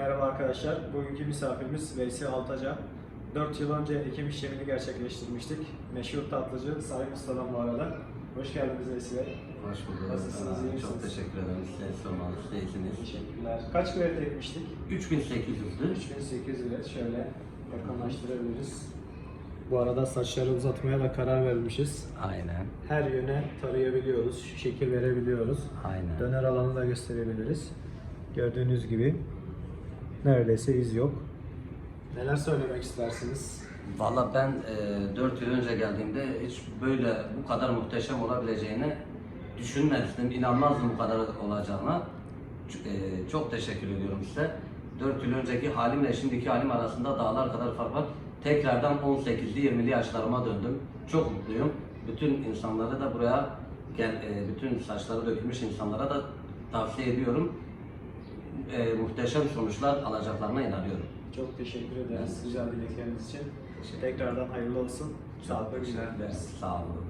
Merhaba arkadaşlar. Bugünkü misafirimiz Veysi Altaca. 4 yıl önce ekim işlemini gerçekleştirmiştik. Meşhur tatlıcı Salim Usta'dan bu arada. Hoş geldiniz Veysi Bey. Hoş bulduk. Nasılsınız, Aa, iyi Çok misiniz? teşekkür ederim. Size sormalı. Değilsiniz. Teşekkürler. Kaç kredi ekmiştik? 3800'dü. 3800 lira. Şöyle yakınlaştırabiliriz. Bu arada saçları uzatmaya da karar vermişiz. Aynen. Her yöne tarayabiliyoruz, şekil verebiliyoruz. Aynen. Döner alanı da gösterebiliriz. Gördüğünüz gibi neredeyse iz yok. Neler söylemek istersiniz? Valla ben e, 4 yıl önce geldiğimde hiç böyle bu kadar muhteşem olabileceğini düşünmemiştim. İnanmazdım bu kadar olacağına. E, çok teşekkür ediyorum size. 4 yıl önceki halimle şimdiki halim arasında dağlar kadar fark var. Tekrardan 18'li 20'li yaşlarıma döndüm. Çok mutluyum. Bütün insanları da buraya gel, e, bütün saçları dökülmüş insanlara da tavsiye ediyorum. E, muhteşem sonuçlar alacaklarına inanıyorum. Çok teşekkür ederiz güzel dilekleriniz için. Tekrardan hayırlı olsun. Sağlıklı günler dileriz. Sağ olun.